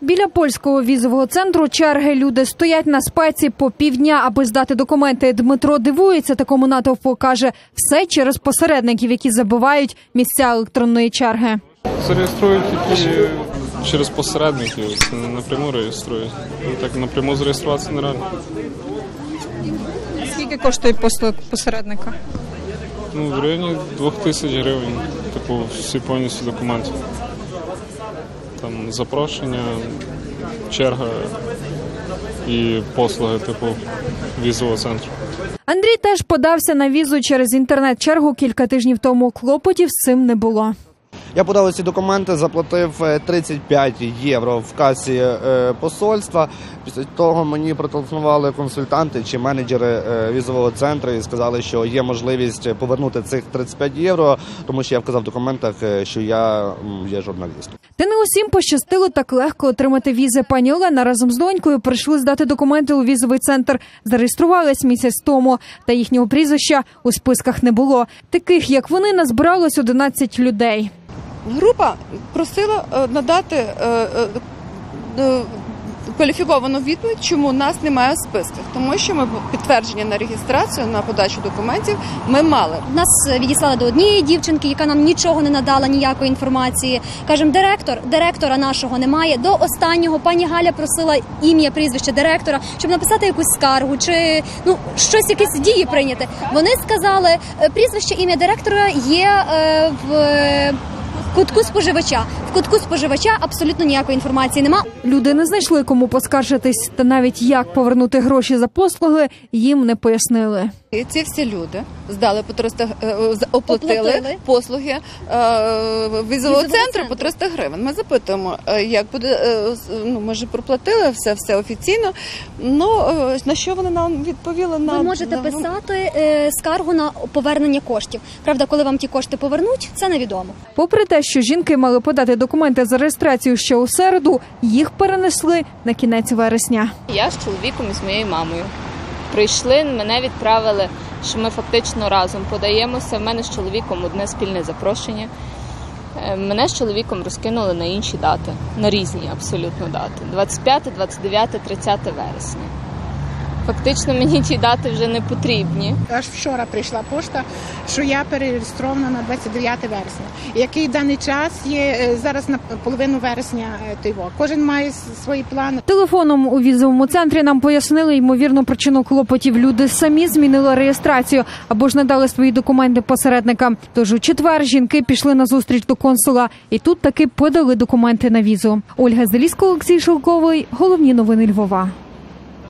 Біля польського візового центру черги люди стоять на спеці по півдня, аби здати документи. Дмитро дивується такому натовпу. каже, все через посередників, які забивають місця електронної черги. Зареєструють тільки через посередників, це не напряму реєструють. Ну, Так напряму зареєструватися нереально. Скільки коштує послуг посередника? Ну, в районі двох тисяч гривень, типу, всі повністю документи. Там запрошення, черга і послуги, типу, візового центру. Андрій теж подався на візу через інтернет-чергу кілька тижнів тому. Клопотів з цим не було. Я подав ці документи, заплатив е, 35 євро в касі е, посольства. Після того мені протелефонували консультанти чи менеджери е, візового центру і сказали, що є можливість повернути цих 35 євро, тому що я вказав в документах, е, що я є журналістом. Та не усім пощастило так легко отримати візи. Пані Олена разом з донькою прийшли здати документи у візовий центр. Зареєструвались місяць тому, та їхнього прізвища у списках не було. Таких як вони назбиралось 11 людей. Група просила е, надати е, е, кваліфіковану відповідь, чому нас немає в списках, тому що ми підтвердження на реєстрацію на подачу документів ми мали. Нас відіслали до однієї дівчинки, яка нам нічого не надала, ніякої інформації. Кажем, директор, директора нашого немає. До останнього пані Галя просила ім'я, прізвище директора, щоб написати якусь скаргу чи ну щось, якісь дії прийняти. Вони сказали, прізвище ім'я директора є е, в. Кутку споживача в кутку споживача абсолютно ніякої інформації нема. Люди не знайшли кому поскаржитись, та навіть як повернути гроші за послуги їм не пояснили. І ці всі люди здали по 300, е, з- оплатили, Оплатили. послуги е, візового центру. по 300 гривень. Ми запитуємо, е, як буде е, з- ну ми ж проплатили все, все офіційно. Ну е, на що вони нам відповіли? На Ви можете на- писати е, скаргу на повернення коштів. Правда, коли вам ті кошти повернуть, це невідомо. Попри те, що жінки мали подати документи за реєстрацію ще у середу, їх перенесли на кінець вересня. Я з чоловіком і з моєю мамою. Прийшли, мене відправили, що ми фактично разом подаємося. В мене з чоловіком одне спільне запрошення. Е, Мене з чоловіком розкинули на інші дати, на різні абсолютно дати: 25, 29, 30 вересня. Фактично мені ті дати вже не потрібні. Аж вчора прийшла пошта, що я перереєстрована на 29 вересня. Який даний час є е, зараз на половину вересня е, тиво. Кожен має свої плани. Телефоном у візовому центрі нам пояснили ймовірну причину клопотів. Люди самі змінили реєстрацію або ж не дали свої документи посередникам. Тож у четвер жінки пішли на зустріч до консула і тут таки подали документи на візу. Ольга Зелісько, Олексій Шелковий. Головні новини Львова.